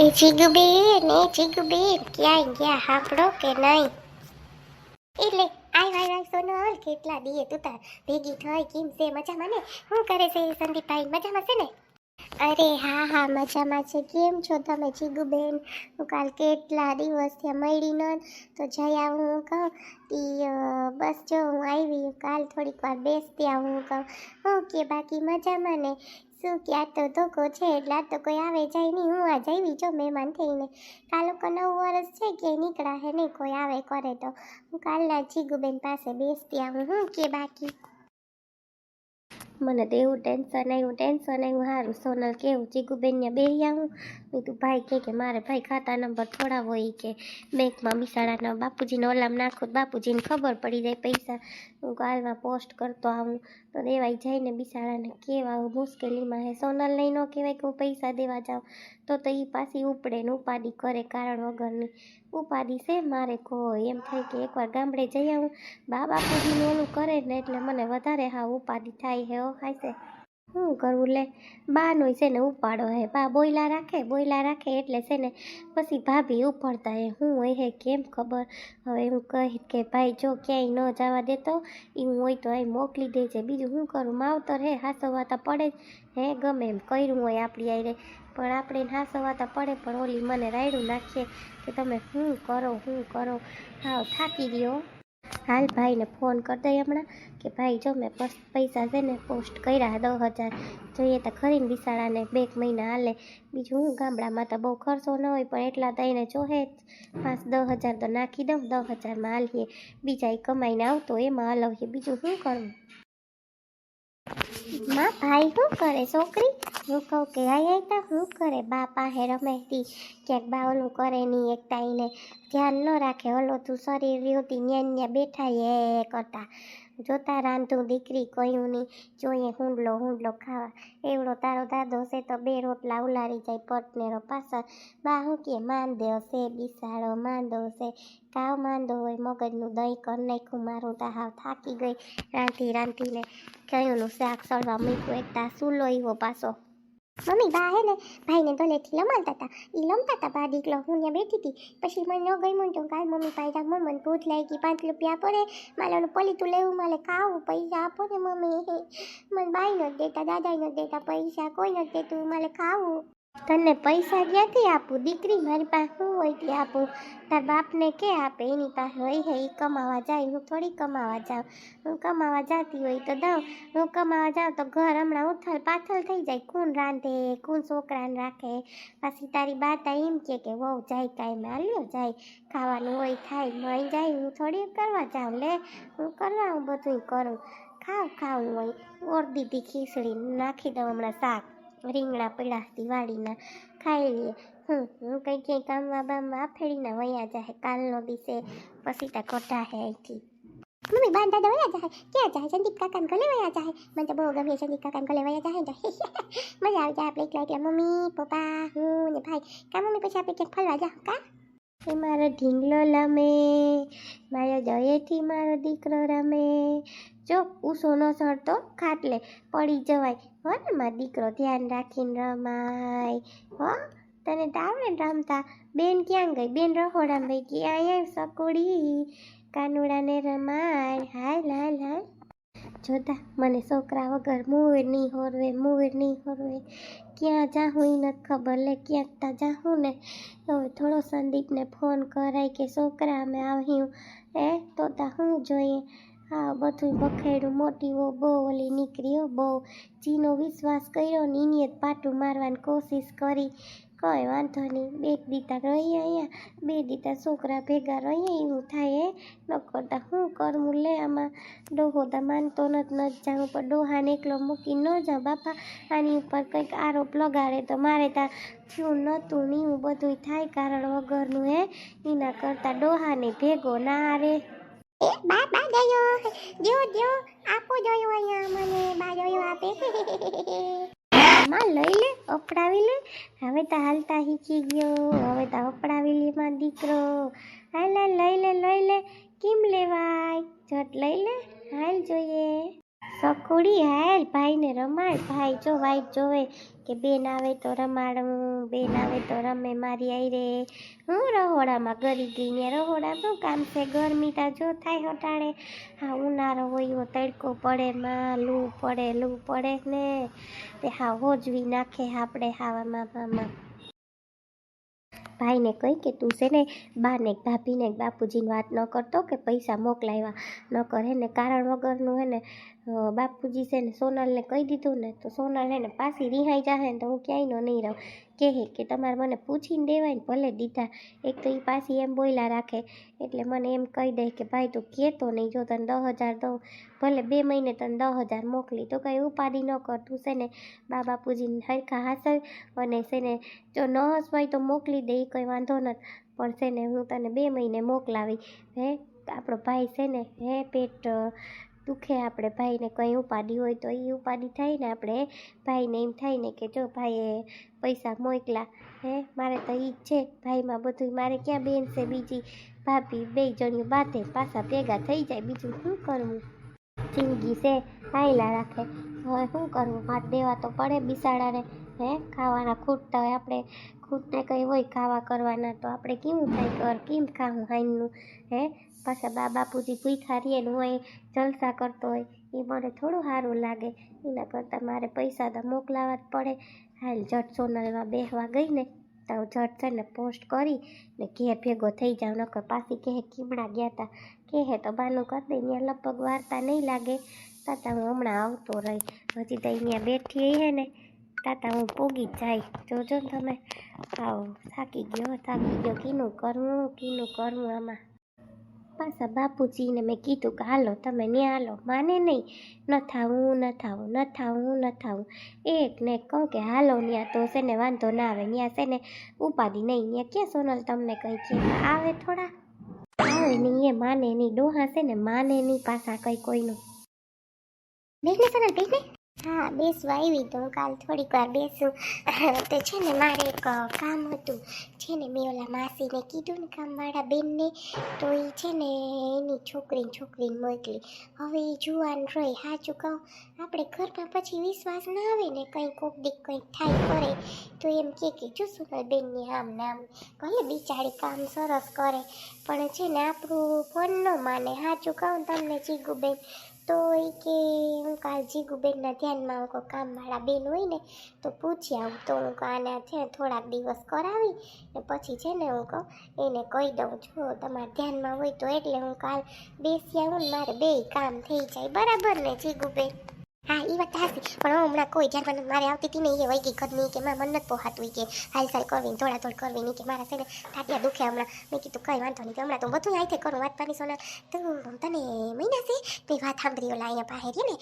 એ જીગુબેન એ જીગુબેન ક્યાંય ગયા હાંભળો કે નહીં? એટલે આય વાય વાય સોનલ કેટલા દીએ તું તાર? ભેગી થઈ, કેમ છે? મજામાં ને? શું કરે છે સંદીપભાઈ? મજામાં છે ને? અરે હા હા, મજામાં છે. કેમ છો તમે જીગુબેન? હું કાલ કેટલા દિવસ ત્યાં મળી ન તો જઈ આવું હું કહું. ઈ બસ જો હું આવી, કાલ થોડીક વાર બેસતી આવું હું કહું. ઓકે, બાકી મજામાં ને? શું ક્યાં તો ધોકો છે, એટલા તો કોઈ આવે જાય નહીં. હું આ જઈવી જો મહેમાન થઈને. કાલ લોકો નવું વર્ષ છે કે નીકળા હે નહીં. કોઈ આવે, કરે તો. હું કાલના જીગુબેન પાસે બેસતી આવું. હું કે બાકી? મને તો એવું ટેન્શન આવ્યું ટેન્શન આવ્યું. સારું સોનલ કેવું? ચીકુબેનને બેસી આવું? તું ભાઈ કે કે મારે ભાઈ ખાતા નંબર થોડા હોય કે બેંકમાં બિસાડાના બાપુજીને ઓલામ નાખો બાપુજીને ખબર પડી જાય પૈસા. હું કાલમાં પોસ્ટ કરતો આવું. તો દેવાઈ જઈને બિસાડાને કેવા મુશ્કેલીમાં હે. સોનલ લઈ ન કહેવાય કે હું પૈસા દેવા જાઉં. તો તો એ પાછી ઉપડે ને ઉપાધિ કરે કારણ વગરની. ઉપાધિ છે? મારે કોઈ. એમ થાય કે એકવાર ગામડે જઈ આવું. બા બાપુજીનું ઓલું કરે ને એટલે મને વધારે હા ઉપાધિ થાય હે, હાય છે. શું કરવું લે, બાનો છે ને ઉપાડો હે. બા બોયલા રાખે બોયલા રાખે એટલે છે ને પછી ભાભી ઉપાડતા હે. હું હોય હે કેમ ખબર? હવે હું કહી કે ભાઈ, જો ક્યાંય ન જવા દેતો એ હું હોય તો અહીં મોકલી દેજે. બીજું શું કરું? માવતર હે, હાસવાતા પડે હે, ગમે એમ કર્યું હોય આપણી આઈ પણ આપણે હાસવાતા પડે, પણ ઓલી મને રાયડું નાખીએ કે તમે શું કરો શું કરો? હાવ થાકી ગયો. હાલ ભાઈને ફોન કરી દઈ હમણાં કે ભાઈ જો મેં પસ છે ને પોસ્ટ કર્યા દસ હજાર, જોઈએ તો ખરીને બિસાડાને બે મહિના હાલે. બીજું હું, ગામડામાં તો બહુ ખર્ચો ન હોય, પણ એટલા થઈને જોહે જ પાંચ દસ હજાર તો નાખી દઉં, દસ હજારમાં હાલીએ. બીજા એ કમાઈને આવતો એમાં હલાવીએ બીજું શું કરવું માં, ભાઈ, શું કરે છોકરી? હું કહું કે આઈ આઈ શું કરે? બા પાસે રમેતી ક્યાંક બા ઓલું કરે નહીં એક ટાઈને ધ્યાન ન રાખે. ઓલો તું શરીર રહ્યોતી ન્યા ન્યા બેઠા એ કરતા. જોતા રાંધું દીકરી કયું નહીં, જોઈએ હુંડલો હુંડલો ખાવા. એવડો તારો દાદો છે તો બે રોટલા ઉલારી જાય પટનેરો પાછળ. બા, હું કે માંદે છે, બિસાડો માંદો છે. કાવ માંદો હોય, મગજનું દહીં કર નાખ્યું, મારું તો હાવ થાકી ગઈ. રાંધી, રાંધીને કયુંનું શાક સળવા મૂક્યું. એક તા સુલો એવો પાછો. મમ્મી, બા હે ને, ભાઈને દોલેથી લમાલતા હતા એ લમતા હતા બા દીકલો હું ત્યાં બેઠી હતી પછી મને ન ગઈ તો કાલ મમ્મી ભાઈ જા મમ્મી ભૂખ લાગી, પાંચ રૂપિયા આપો ને. મારે પલીતું લેવું, મારે ખાવું, પૈસા આપો ને મમ્મી. મને બાઈ નથી દેતા દાદાઈ નથી દેતા, પૈસા કોઈ નથી દેતું, મારે ખાવું. તને પૈસા ક્યાંથી આપું? દીકરી મારી પાસે શું હોય તે આપું? તાર બાપને કે આપે? એની પાસે હોય હે એ કમાવા જાય, હું થોડી કમાવા જાઉં. હું કમાવા જતી હોય તો દઉં. હું કમાવા જાઉં તો ઘર હમણાં ઉથલ પાથલ થઈ જાય. કોણ રાંધે કોણ છોકરાને રાખે. પાછી તારી બાતા એમ કે કે, વહુ જાય કાંઈ માલ્યો જાય. ખાવાનું હોય, થાય, મળી જાય. હું થોડી કરવા જાઉં, લે. હું કરવા હું બધું કરું. ખાવ, ખાવું હોય. ઓરદીથી ખીચડી નાખી દઉં હમણાં શાક. રીંગણા પીળા, દિવાળીના ખાઈ લઈએ હું હું કંઈ ક્યાંય કામમાં બામમાં આફેડીને વયા જાય કાલનો દિવસે પછી ત્યાં ખોટા હે અહીંથી. મમ્મી, બાન દાદા વયા જાય ક્યાં જાય સંદીપ કાકાને ગલે વયા જાય મને તો બહુ ગમે સંદીપ કાકાને ગલે વયા જાય જાય મજા આવી જાય આપણે એકલા એકલા. મમ્મી, પપ્પા, હું ને ભાઈ. કા મમ્મી, પછી આપણે ક્યાંક ફરવા જાવ કા? એ મારો ઢીંગલો લમે મારો જયેથી મારો દીકરો રમે. જો ઉસો સોનો સડતો ખાટલે પડી જવાય. હો ને, મારો દીકરો ધ્યાન રાખીને રમાય. હો, તને તાવડે રમતા. બેન ક્યાં ગઈ? બેન રહોડામાં ભાઈ કે અહીંયા સકુડી કાનુડાને રમાય. હાલ હાલ હાલ જોતા મને છોકરા વગર મૂળ નહીં હોરવે મૂળ નહીં હોરવે. ક્યાં જાઉં એ નથી ખબર લે, ક્યાંક તા જાઉં ને. હવે થોડો સંદીપને ફોન કરાય કે છોકરા અમે આવ્યું. એ તો તા હું જોઈએ? હા બધું બખેડું મોટી હો બહુ ઓલી નીકળી હો, બહુ. જીનો વિશ્વાસ કર્યો ને એની જ પાટું મારવાની કોશિશ કરી. કંઈ વાંધો નહીં. બે દીતા રહીએ અહીંયા. બે દીતા છોકરા ભેગા રહીએ, એવું થાય હે. ન કરતા શું કરવું લે, આમાં ડોહો તો માનતો નથી. ન જાઉં, પણ ડોહાને એકલો મૂકી ન જાઉં, બાપા. આની ઉપર કંઈક આરોપ લગાડે તો મારે ત્યાં થયું નહોતું ને એવું બધું થાય કારણ વગરનું હે. એના કરતાં ડોહાને ભેગો ના રે એ બા બા ગયો જો જો, આપો જોયો અહીંયા મને, બા જોયો આપે. માં લઈ લે, અપડાવી લે. હવે તો હાલતા શીખી ગયો. હવે તો અપડાવી લે માં દીકરો. હાલ લઈ લે લઈ લે. કેમ લેવાય? જટ લઈ લે. હાલ જોઈએ. સકુડી હાલ ભાઈને રમાડ. ભાઈ જો વાઈટ જોવે કે બેન આવે તો રમાડું બેન આવે તો રમે મારી આઈ રે હું રહોડામાં ગરી ગઈ ને રહોડા શું કામ છે? ગરમી તા જો થાય હટાડે. હા, ઉનાળો હોય એવો તડકો પડે, માં લૂ પડે લૂ પડે ને. તે હા, હોજવી નાખે આપણે હાવામાં મામા ભાઈને કહી કે તું છે ને બાને, ભાભીને, બાપુજીની વાત ન કરતો કે પૈસા મોકલાવ્યા. ન કરે ને, કારણ વગરનું હે ને બાપુજી છે ને સોનલને કહી દીધું ને તો સોનલ હે ને પાછી રિહાઈ જાહે ને તો હું ક્યાંયનો નહીં રહું. કહે કે તમારે મને પૂછીને દેવાય ને ભલે દીધા. એક તો એ પાછી એમ બોયલા રાખે. એટલે મને એમ કહી દે કે ભાઈ તું કહેતો નહીં, જો તને દસ હજાર દઉં, ભલે બે મહિને તને દસ હજાર મોકલી, તો કંઈ ઉપાધિ ન કર. તું છે ને બા બાપુજીને હરખા હાસલ અને છે ને જો ન હસવાય તો મોકલી દે એ કંઈ વાંધો નથી પણ છે ને હું તને બે મહિને મોકલાવી. હે, આપણો ભાઈ છે ને, હે, પેટ દુખે આપણે ભાઈને કંઈ ઉપાડી હોય તો એ ઉપાડી થાય ને આપણે ભાઈને એમ થાય ને કે જો ભાઈએ પૈસા મોકલા, હે? મારે તો એ જ છે. ભાઈમાં બધું મારે ક્યાં બેન છે? બીજી ભાભી બે જણિયું બાથે પાછા ભેગા થઈ જાય. બીજું શું કરવું? જિંદગી છે. હાયલા રાખે. હવે શું કરવું? હાથ દેવા તો પડે બિસાડાને, હે? ખાવાના ખૂટતા હોય આપણે ખૂટને કંઈ હોય ખાવા કરવાના તો આપણે કેવું થાય કર કેમ ખાવું હાઈનનું, હે? પાછા બા બાપુજી ભૂખા રહીએ ને હું જલસા કરતો હોય, એ મને થોડું સારું લાગે. એના કરતાં મારે પૈસા તો મોકલાવા જ પડે. હાલ જટ સોનલમાં બેસવા ગઈ ને, તો જટ છે પોસ્ટ કરી ને ઘેર ભેગો થઈ જાવ નકર પાછી કહે કીમડા ગયા હતા કહે તો બાનું કરી દઈ ત્યાં લગભગ વાર્તા નહીં લાગે. તાતા હું હમણાં આવતો રહી. હજી તો અહીંયા બેઠી હે ને. તાતા હું પૂગી જાય. જોજો ને તમે. આવો, થાકી ગયો થાકી ગયો. કીનું કરવું કીનું કરવું આમાં. પાછા બાપુજીને મેં કીધું કે હાલો, તમે ન્યા હાલો. માને નહીં. ન થાવું ન થાવું ન થાવું ન થાવું. એક ને કહું કે હાલો, ન્યા તો છે ને વાંધો ના આવે. ન્યા છે ને ઉપાધિ નહીં. ન્યા ક્યાં સોનલ તમને કંઈ કે આવે થોડા? આવે નહીં, એ માને નહીં. ડોહા છે ને માને નહીં પાછા કંઈ કોઈનું. બેસને સોનલ બેસને. હા બેસવા આવી તો કાલ થોડીક વાર બેસું. તો છે ને મારે એક કામ હતું. છે ને મેં ઓલા માસીને કીધું ને કામવાળા બેનને, તો એ છે ને એની છોકરીને છોકરીને મોકલી. હવે એ જુવાન રહી, સાચું કહું. આપણે ઘરમાં પછી વિશ્વાસ ના આવે ને કંઈ કોક દીક કંઈક થાય કરે તો એમ કે કે, જો સુનલ બેનને આમ ને આમ, ભલે બિચારી કામ સરસ કરે, પણ છે ને આપણું ફોન ન માને. સાચું કહું તમને જીગુબેન તો એ કે હું કાલ જીગુબેનના ધ્યાનમાં હું કોઈ કામવાળા બેન હોય ને, તો પૂછી આવું. તો હું આને છે ને થોડાક દિવસ કરાવી ને પછી છે ને હું કહું, એને કહી દઉં જો તમારા ધ્યાનમાં હોય તો એટલે હું કાલ બેસી આવું ને મારે બે કામ થઈ જાય. બરાબર ને, જીગુબેન? હા એ વાત હાસી પણ હમણાં કોઈ ધ્યાનમાં મારે આવતી હતી ને એ વહી ગઈ ઘરની કે મારા મન પોહાતું હોય કે હાલ સાલ કરવી ને દોડ કરવી નહીં કે મારા છે ને દુખે હમણાં. મેં કીધું કંઈ વાંધો નહીં, હમણાં તો બધું આઈ કરું, વાત પાણી સોના તો તને મહિના છે? તો વાત સાંભળી ઓલા અહીંયા પાસે રહે ને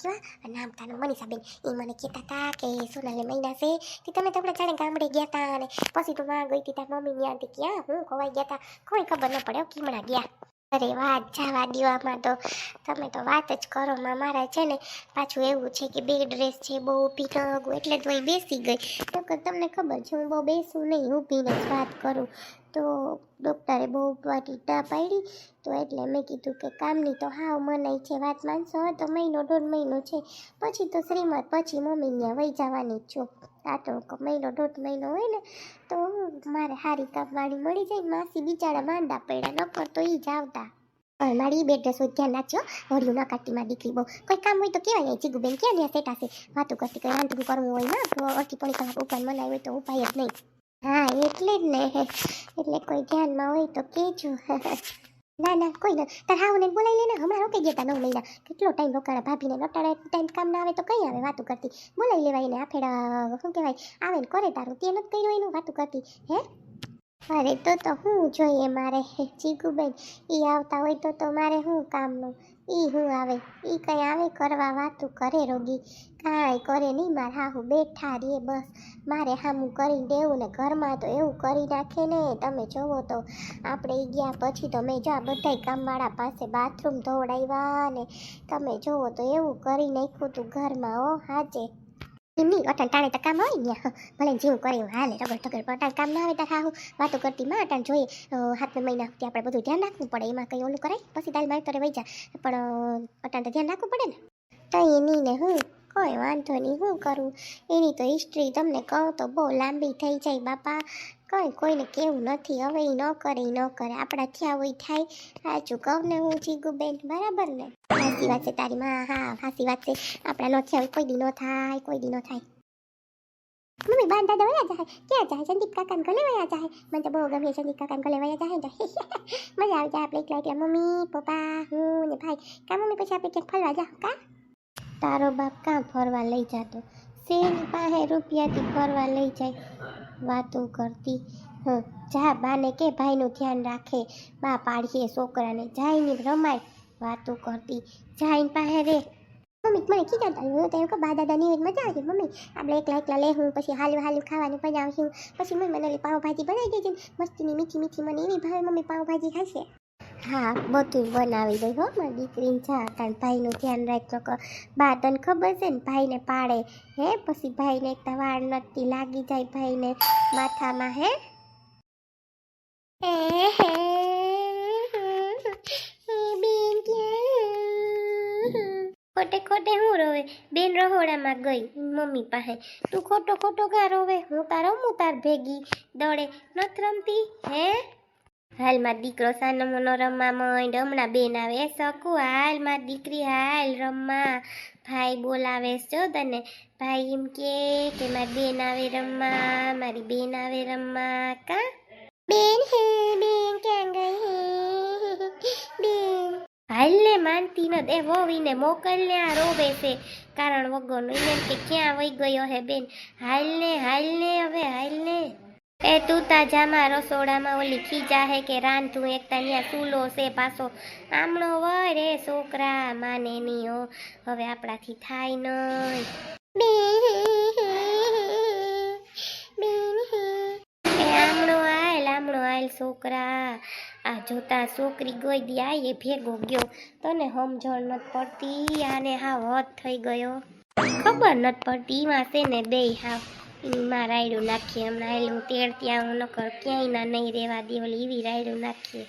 કેવા? નામ તાનું મનીષાબેન એ મને કહેતા હતા કે સોનાલે મહિના છે. તે તમે તો આપણે જાણે ગામડે ગયા હતા અને પછી તો માં ગઈ હતી તાર મમ્મી ત્યાં ક્યાં હું ખોવાઈ ગયા હતા કોઈ ખબર ન પડે કીમણા ગયા. અરે વાત જવા દીવામાં તો તમે તો વાત જ કરો મારા છે ને પાછું એવું છે કે બે ડ્રેસ છે, બહુ ઊભી ન હગું એટલે તો એ બેસી ગઈ. તો તમને ખબર છે, હું બહુ બેસું નહીં ઊભીને જ વાત કરું. તો ડૉક્ટરે બહુ ઉપવાટી ટા પાડી, તો એટલે મેં કીધું કે કામની તો હાવ મનાઈ છે, વાત માનશો? તો મહિનો દોઢ મહિનો છે. પછી તો શ્રીમદ, પછી મમ્મી ત્યાં વહી જવાની જ છું. આ તો મહિનો દોઢ મહિનો હોય ને, તો મારે સારી કામવાળી મળી જાય, માસી બિચારા માંડા પડ્યા, નકર તો એ જ આવતા. પણ મારી બે ડ્રેસ ધ્યાન રાખજો હોળિયું ના કાટીમાં દીકરી બહુ. કોઈ કામ હોય તો કેવાય જીગુબેન ક્યાં ને સેટા છે? વાતો કરતી કંઈ રાંધવું કરવું હોય ના, તો અડધી પોણી કલાક ઉપર મનાય હોય તો ઉપાય જ નહીં. હા, એટલે જ ને, એટલે કોઈ ધ્યાનમાં હોય તો કહેજો ના ના, કોઈ ના તાર હાઉને બોલાવી લેને, હમણાં રોકાઈ ગયા નવ મહિના. કેટલો ટાઈમ રોકાણા, ભાભીને નટાડે ટાઈમ કામ ના આવે તો કઈ આવે વાતું કરતી? બોલાવી લેવાય ને આફેડા, શું કહેવાય? આવે ને કરે તારું, તે નથી કર્યું એનું વાતું કરતી, હે? અરે, તો તો હું જોઈએ મારે ચીકુબેન એ આવતા હોય તો તો મારે શું કામનું? ઈ હું આવે, ઈ કંઈ આવે કરવા વાતું કરે રોગી. કાંઈ કરે નહીં, મારે હાહુ બેઠા રે બસ. મારે હામું કરીને દેવું ને ઘરમાં તો એવું કરી નાખે ને, તમે જોવો તો. આપણે ઈ ગયા પછી તો મેં જા બધાય કામવાળા પાસે બાથરૂમ ધોવડાવ્યા ને. તમે જોવો તો એવું કરી નાખ્યું તું ઘરમાં ઓ હાચે એમની અટાણ ટાણે તો કામ હોય ને ભલે જેવું કરે હાલે, રગડ ટગડ પણ અટાણ કામ ના આવે ત્યારે હું વાતો કરતી. માં અટાણ જોઈએ હાથ મહિના સુધી આપણે બધું ધ્યાન રાખવું પડે, એમાં કંઈ ઓલું કરાય? પછી દાલ મારી તરે વહી જા. પણ અટાણ તો ધ્યાન રાખવું પડે ને. તો નહીં ને હું, કોઈ વાંધો નહીં શું કરું? એની તો હિસ્ટ્રી તમને કહું તો બહુ લાંબી થઈ જાય, બાપા. કંઈ કોઈને કેવું નથી. હવે એ ન કરે એ ન કરે. આપણા થયા હોય થાય. સાચું કહું ને હું જીગુ બેન બરાબર ને? સાચી વાત છે તારી માં. હા સાચી વાત છે. આપણા ન થયા હોય કોઈ દી ન થાય, કોઈ દી થાય. મમ્મી, બાન દાદા વયા જાય. ક્યાં જાય? સંદીપ કાકાને ગલે વયા જાય. મને તો બહુ ગમે સંદીપ કાકાને ગલે વયા જાય તો. મજા આવી જાય આપણે એકલા એકલા. મમ્મી, પપ્પા, હું ને ભાઈ. કા મમ્મી, પછી આપણે ક્યાંક ફરવા જાવ કા? તારો બાપ કાં ફરવા લઈ જાતો? શેની પાસે રૂપિયાથી ફરવા લઈ જાય? વાતો કરતી. હું, જા, બાને કે ભાઈનું ધ્યાન રાખે. બા પાડીએ છોકરાને જાઈની રમાય. વાતો કરતી. જાઈને પાસે રે. મમ્મી, મને ખીજાતા હું તો એમ કહું, બા દાદાની મજા આવશે. મમ્મી, આપણે એકલા એકલા લે હું પછી હાલ્યું હાલ્યું ખાવાનું બનાવશું. પછી મમ્મી મને પાવભાજી બનાવી દેજે મસ્તીની મીઠી મીઠી મને એવી ભાવે. મમ્મી પાવભાજી ખાશે હા, બધું બનાવી દઈ હો, મારી દીકરીને જા કારણ ભાઈનું ધ્યાન રાખજો. કે, બા તને ખબર છે ને, ભાઈને પાડે, હે? પછી ભાઈને એક વાળ નથી લાગી જાય ભાઈને માથામાં, હે? એ હે બેન ખોટે ખોટે હું રોવે? બેન રહોડામાં ગઈ, મમ્મી પાસે. તું ખોટો ખોટો ગા રોવે? હું તાર રમું તાર ભેગી દોડે. નથ રમતી, હે? હાલ માર દીકરો સાનો મનો રમવા મંડ હમણાં બેન આવે શકું હાલ માર દીકરી હાલ રમવા. ભાઈ બોલાવે છો તને. ભાઈ એમ કે કે મારી બેન આવે રમવા. મારી બેન આવે રમવા. કા? બેન હે, બેન ક્યાં ગઈ હે? બેન. હાલ ને માનતી ન દે વોવીને મોકલને આ રોવે છે. કારણ વગરનું એમ કે ક્યાં વહી ગયો હે બેન? હાલ ને હાલ ને હવે હાલ ને એ તું તા જામાં રસોડામાં ઓલી ખીજા હે કે રાંધું એક ત્યાં ચૂલો છે પાછો આમણો વય રે છોકરા માને નહીં હો હવે આપણાથી થાય નહીં. આમણો આયલ આમણો આયલ છોકરા, આ જોતા છોકરી ગોઈ દી એ ભેગો ગયો. તને સમજણ નથી પડતી, આને હાવ હથ થઈ ગયો. ખબર નથી પડતી એમાં છે ને બે હાવ. એમાં રાયડું નાખીએ, હમણાં હું ત્યાં હું નકર ક્યાંય ના નહીં રહેવા દે, ઓલી એવી રાયડું નાખીએ.